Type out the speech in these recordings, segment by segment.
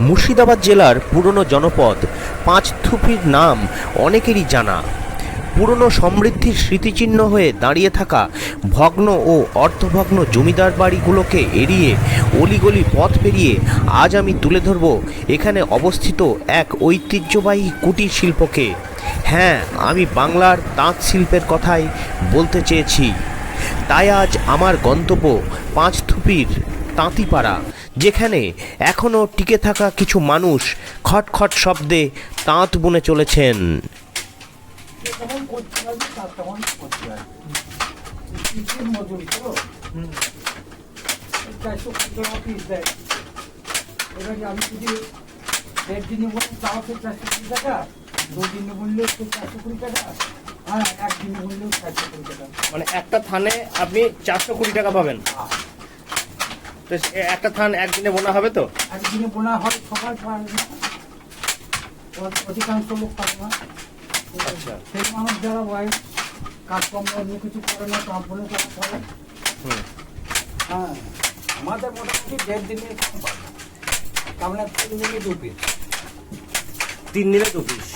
মুর্শিদাবাদ জেলার পুরনো জনপদ পাঁচথুপির নাম অনেকেরই জানা। পুরনো সমৃদ্ধির স্মৃতিচিহ্ন হয়ে দাঁড়িয়ে থাকা ভগ্ন ও অর্ধভগ্ন জমিদার বাড়িগুলোকে এড়িয়ে অলিগলি পথ পেরিয়ে আজ আমি তুলে ধরব এখানে অবস্থিত এক ঐতিহ্যবাহী কুটির শিল্পকে। হ্যাঁ আমি বাংলার তাঁত শিল্পের কথাই বলতে চেয়েছি। তাই আজ আমার গন্তব্য পাঁচথুপির তাঁতিপাড়া, যেখানে এখনও টিকে থাকা কিছু মানুষ খটখট শব্দে তাঁত বুনে চলেছেন। দেড় দিনে বলি তাও তো চারশো টাকা বললেও চারশো কুড়ি টাকা মানে একটা থানে আপনি চারশো কুড়ি টাকা পাবেন। তো একটা থান একদিনে বোনা হবে তো? একদিনে বোনা হয় না। অধিকাংশ লোক পারে না। আচ্ছা। সেই মানুষ যারা বয়স কাজকর্ম অন্য কিছু করে না কাপড়ে কাজ করে হ্যাঁ আমাদের মোটামুটি দেড় দিনের কম পাবে তিন দিনে দু পিস। তিন দিনে দু পিস?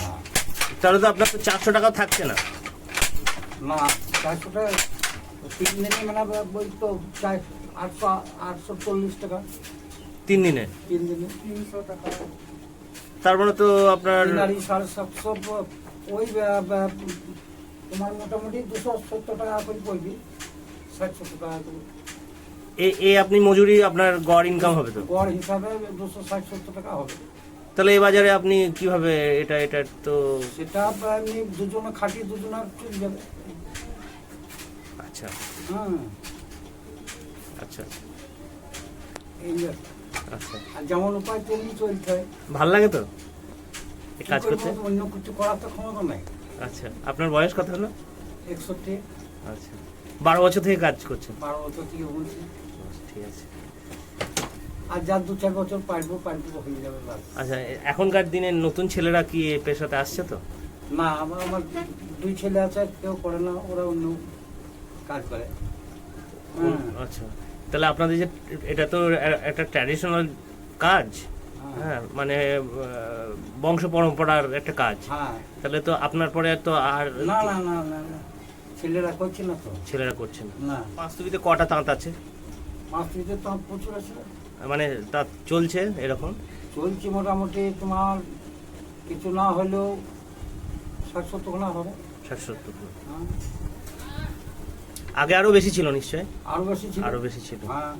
তাহলে তো আপনার তো চারশো টাকা থাকছে না। না চারশোটা তিন দিনে মানে বই তো চার আটশো আটশো চল্লিশ টাকা। তিন দিনে? তিন দিনে। তিনশো টাকা। তার মানে তো আপনার সাড়ে সাতশো ওই তোমার মোটামুটি দুশো সত্তর টাকা করে পড়বি। ষাট সত্তর টাকা করে। এ এ আপনি মজুরি আপনার গড় ইনকাম হবে তো? গড় হিসাবে দুশো ষাট সত্তর টাকা হবে। তাহলে এই বাজারে আপনি কীভাবে এটা এটা তো সেটা এমনি দুজনে খাটিয়ে দুজনে চলে যাবে। আচ্ছা। হ্যাঁ। আচ্ছা। এই যে। আচ্ছা। আর যেমন উপায় তেমনি চলতে হয়। ভালো লাগে তো? এই কাজ করতে? অন্য কিছু করার তো ক্ষমতা নাই। আচ্ছা। আপনার বয়স কত হলো? একষট্টি। আচ্ছা। বারো বছর থেকে কাজ করছেন? বারো বছর থেকে বলছি। ঠিক আছে। আর যার দু চার বছর পারব পারব হয়ে যাবে আচ্ছা এখনকার দিনে নতুন ছেলেরা কি এই পেশাতে আসছে তো? না আমার আমার দুই ছেলে আছে কেউ করে না ওরা অন্য কাজ করে। আচ্ছা। তাহলে আপনাদের যে এটা তো একটা ট্র্যাডিশনাল কাজ। হ্যাঁ, হ্যাঁ মানে বংশ পরম্পরার একটা কাজ। হ্যাঁ। তাহলে তো আপনার পরে তো আর না না না ছেলেরা করছে না তো। ছেলেরা করছেন না। বাস্তবিতে কটা তাঁত আছে? মাছ দিতে তো প্রচুর আছে। মানে তা চলছে এরকম? চলছে মোটামুটি তোমার কিছু না হলেও ষাট সত্তর না হবে। ষাট সত্তর হ্যাঁ, আগে আরও বেশি ছিল নিশ্চয়? আরও বেশি ছিল। আরও বেশি ছিল। হ্যাঁ।